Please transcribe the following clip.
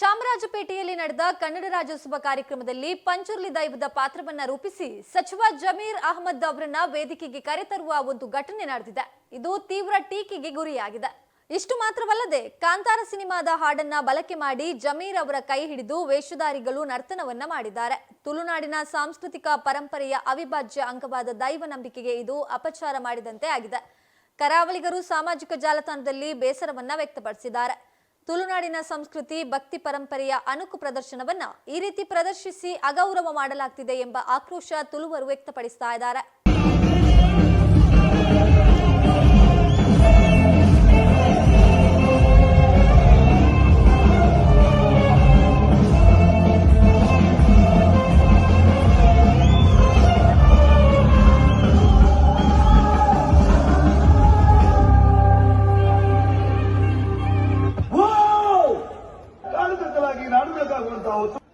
ಚಾಮರಾಜಪೇಟೆಯಲ್ಲಿ ನಡೆದ ಕನ್ನಡ ರಾಜ್ಯೋತ್ಸವ ಕಾರ್ಯಕ್ರಮದಲ್ಲಿ ಪಂಚುರ್ಲಿ ದೈವದ ಪಾತ್ರವನ್ನ ರೂಪಿಸಿ ಸಚಿವ ಜಮೀರ್ ಅಹಮದ್ ಅವರನ್ನ ವೇದಿಕೆಗೆ ಕರೆತರುವ ಒಂದು ಘಟನೆ ನಡೆದಿದೆ. ಇದು ತೀವ್ರ ಟೀಕೆಗೆ ಗುರಿಯಾಗಿದೆ. ಇಷ್ಟು ಮಾತ್ರವಲ್ಲದೆ ಕಾಂತಾರ ಸಿನಿಮಾದ ಹಾಡನ್ನ ಬಳಕೆ ಮಾಡಿ ಜಮೀರ್ ಅವರ ಕೈ ಹಿಡಿದು ವೇಷಧಾರಿಗಳು ನರ್ತನವನ್ನ ಮಾಡಿದ್ದಾರೆ. ತುಳುನಾಡಿನ ಸಾಂಸ್ಕೃತಿಕ ಪರಂಪರೆಯ ಅವಿಭಾಜ್ಯ ಅಂಗವಾದ ದೈವ ನಂಬಿಕೆಗೆ ಇದು ಅಪಚಾರ ಮಾಡಿದಂತೆ ಆಗಿದೆ. ಕರಾವಳಿಗರು ಸಾಮಾಜಿಕ ಜಾಲತಾಣದಲ್ಲಿ ಬೇಸರವನ್ನ ವ್ಯಕ್ತಪಡಿಸಿದ್ದಾರೆ. ತುಳುನಾಡಿನ ಸಂಸ್ಕೃತಿ, ಭಕ್ತಿ ಪರಂಪರೆಯ ಅಣುಕು ಪ್ರದರ್ಶನವನ್ನ ಈ ರೀತಿ ಪ್ರದರ್ಶಿಸಿ ಅಗೌರವ ಮಾಡಲಾಗ್ತಿದೆ ಎಂಬ ಆಕ್ರೋಶ ತುಳುವರು ವ್ಯಕ್ತಪಡಿಸ್ತಾ ಇದ್ದಾರೆ. アウ。